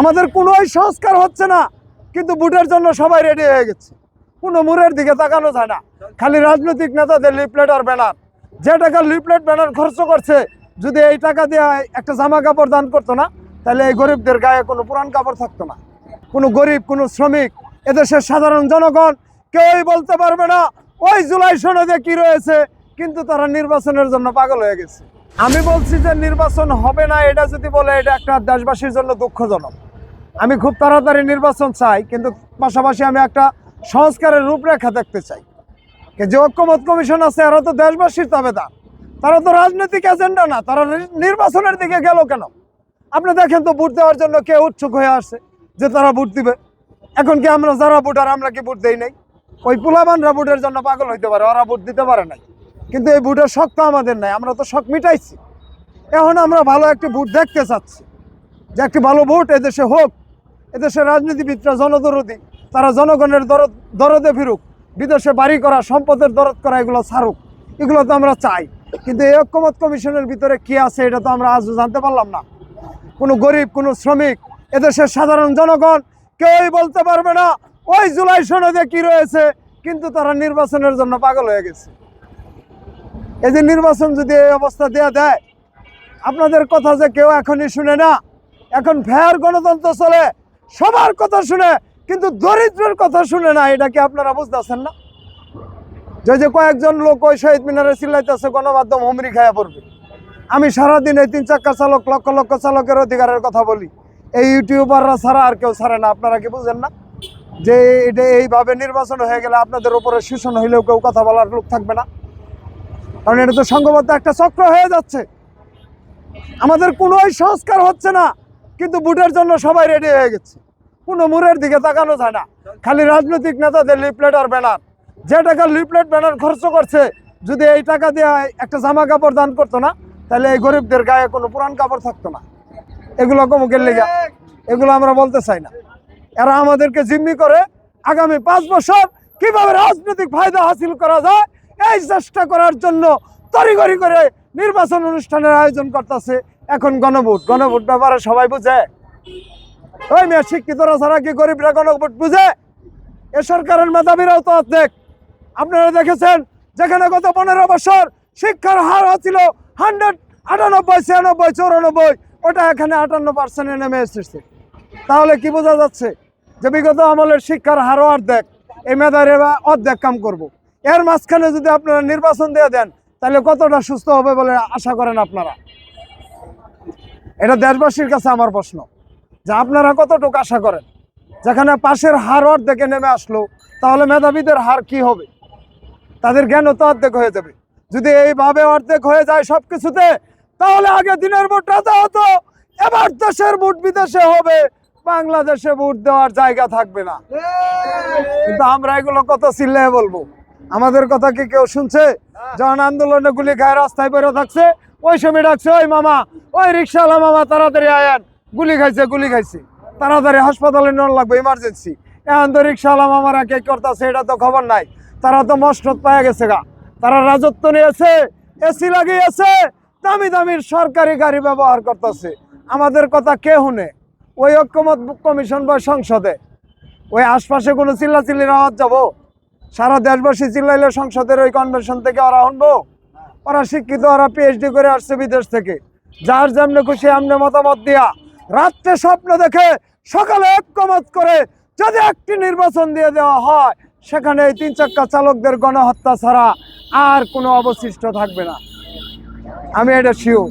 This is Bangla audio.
আমাদের কোনোই সংস্কার হচ্ছে না, কিন্তু ভোটের জন্য সবাই রেডি হয়ে গেছে। কোনো মুরের দিকে তাকানো যায় না। খালি রাজনৈতিক নেতাদের লিফলেট আর ব্যানার যে টাকা লিফলেট ব্যানার খরচ করছে, যদি এই টাকা দিয়ে একটা জামা কাপড় দান করতো না, তাহলে এই গরিবদের গায়ে কোনো পুরান কাপড় থাকতো না। কোনো গরিব, কোনো শ্রমিক, এদেশের সাধারণ জনগণ কেউই বলতে পারবে না, ওই জুলাই সনদে কি রয়েছে, কিন্তু তারা নির্বাচনের জন্য পাগল হয়ে গেছে। আমি বলছি যে নির্বাচন হবে না, এটা যদি বলে এটা একটা দেশবাসীর জন্য দুঃখজনক। আমি খুব তাড়াতাড়ি নির্বাচন চাই, কিন্তু পাশাপাশি আমি একটা সংস্কারের রূপরেখা দেখতে চাই। যে ঐক্যমত কমিশন আছে, এরা তো দেশবাসীর তাবেদার তারা তো রাজনৈতিক এজেন্ডা না, তারা নির্বাচনের দিকে গেল কেন? আপনি দেখেন তো ভোট দেওয়ার জন্য কে উৎসুক হয়ে আসছে, যে তারা ভোট দিবে। এখন কি আমরা যারা ভোটার আমরা কি ভোট দেই নাই? ওই পুলাবানরা ভোটের জন্য পাগল হইতে পারে, ওরা ভোট দিতে পারে নাই। কিন্তু এই ভোটের শখ তো আমাদের নাই, আমরা তো শখ মিটাইছি। এখন আমরা ভালো একটি ভোট দেখতে চাচ্ছি। যে একটি ভালো ভোট এদেশে হোক এদেশের রাজনীতিবিদরা জনদরদি, তারা জনগণের দরদ, দরদে ফিরুক, বিদেশে বাড়ি করা, সম্পদের দরদ করা, এগুলো ছাড়ুক। এগুলো তো আমরা চাই। কিন্তু এই ঐক্যমত কমিশনের ভিতরে কি আছে, এটা তো আমরা আজও জানতে পারলাম না। কোনো গরিব, কোনো শ্রমিক, এদেশের সাধারণ জনগণ কেউই বলতে পারবে না, ওই জুলাই সনদে কি রয়েছে, কিন্তু তারা নির্বাচনের জন্য পাগল হয়ে গেছে। এই যে নির্বাচন যদি এই অবস্থা দেয়া দেয়, আপনাদের কথা যে কেউ এখনই শুনে না। এখন ফের গণতন্ত্র চলে সবার কথা শুনে, কিন্তু দরিদ্রের কথা শুনে না, এটা কি আপনারা বুঝতেছেন না? যে যে কয়েকজন লোক ওই শহীদ মিনারে চিল্লাইতেছে, গণমাধ্যম হুমরি খায়া পড়বে। আমি সারাদিন এই তিন চাক্কা চালক, লক্ষ লক্ষ চালকের অধিকারের কথা বলি। এই ইউটিউবাররা ছাড়া আর কেউ ছাড়ে না, আপনারা কি বুঝেন না? যে এটা এইভাবে নির্বাচন হয়ে গেলে আপনাদের উপরে শোষণ হইলেও কেউ কথা বলার লোক থাকবে না। কারণ এটা তো সংঘবদ্ধ একটা চক্র হয়ে যাচ্ছে। আমাদের কোনোই সংস্কার হচ্ছে না। কিন্তু ভোটের জন্য সবাই রেডি হয়ে গেছে। কোনো মুরের দিকে তাকানো যায় না। খালি রাজনৈতিক নেতাদের লিফলেট আর ব্যানার যে টাকা লিফলেট ব্যানার খরচ করছে, যদি এই টাকা দিয়ে একটা জামা কাপড় দান করতো না, তাহলে এই গরিবদের গায়ে কোনো পুরান কাপড় থাকতো না। এগুলো কমুকের লেগা। এগুলো আমরা বলতে চাই না। এরা আমাদেরকে জিম্মি করে আগামী পাঁচ বছর কীভাবে রাজনৈতিক ফায়দা হাসিল করা যায়, এই চেষ্টা করার জন্য তড়িঘড়ি করে নির্বাচন অনুষ্ঠানের আয়োজন করতেছে এখন গণভোট গণভোট ব্যাপারে সবাই বুঝে। ওই মেয়ে শিক্ষিতরা ছাড়া কি গরিবরা গণভোট বুঝে। এ সরকারের মেধাবীরাও তো অর্ধেক। আপনারা দেখেছেন, যেখানে গত পনেরো বছর শিক্ষার হার ছিল হান্ড্রেড আটানব্বই, ছিয়ানব্বই, চৌরানব্বই, ওটা এখানে আটান্ন পার্সেন্টে নেমে এসেছে। তাহলে কি বোঝা যাচ্ছে যে বিগত আমলের শিক্ষার হারও অর্ধেক, এই মেধার এবার অর্ধেক কাম করব। এর মাঝখানে যদি আপনারা নির্বাচন দিয়ে দেন, তাহলে কতটা সুস্থ হবে বলে আশা করেন আপনারা? এটা দেশবাসীর কাছে আমার প্রশ্ন যে আপনারা কতটুকু আশা করেন? যেখানে পাশের হার অর্ধেকে নেমে আসলো, তাহলে মেধাবীদের হার কি হবে? তাদের জ্ঞান তো অর্ধেক হয়ে যাবে। যদি এইভাবে অর্ধেক হয়ে যায় সব কিছুতে তাহলে আগে দিনের ভোট রাজা হতো। এবার দেশের ভোট বিদেশে হবে। বাংলাদেশে ভোট দেওয়ার জায়গা থাকবে না। কিন্তু আমরা এগুলো কত চিল্লে বলব? আমাদের কথা কি কেউ শুনছে? যখন আন্দোলনে গুলি খায় রাস্তায় বেরো থাকছে। ওই সময় ডাকছে ওই মামা ওই রিক্সাওয়ালা মামা তাড়াতাড়ি আয়ান। গুলি খাইছে গুলি খাইছে। তাড়াতাড়ি হাসপাতালে নেওয়ার লাগবে ইমার্জেন্সি এখন তো রিক্সাওয়ালা মামারা কে করতেছে এটা তো খবর নাই। তারা তো মস্টত পাওয়া গেছে গা। তারা রাজত্ব নিয়েছে এসি লাগিয়েছে দামি দামির সরকারি গাড়ি ব্যবহার করতেছে। আমাদের কথা কে শুনে? ওই ঐক্যমত কমিশন বা সংসদে। ওই আশপাশে কোনো চিল্লাচিল্লির আওয়াজ যাব? সারা দেশবাসী চিল্লাইলে সংসদের ওই কনভেনশন থেকে ওরা শুনব ওরা শিক্ষিত, ওরা পিএইচডি করে আসছে বিদেশ থেকে। যার যেমনি খুশি এমনি মতামত দিয়া রাত্রে স্বপ্ন দেখে সকালে ঐক্যমত করে যদি একটি নির্বাচন দিয়ে দেওয়া হয়, সেখানে এই তিন চাক্কা চালকদের গণহত্যা ছাড়া আর কোনো অবশিষ্ট থাকবে না। আমি এটা শিওর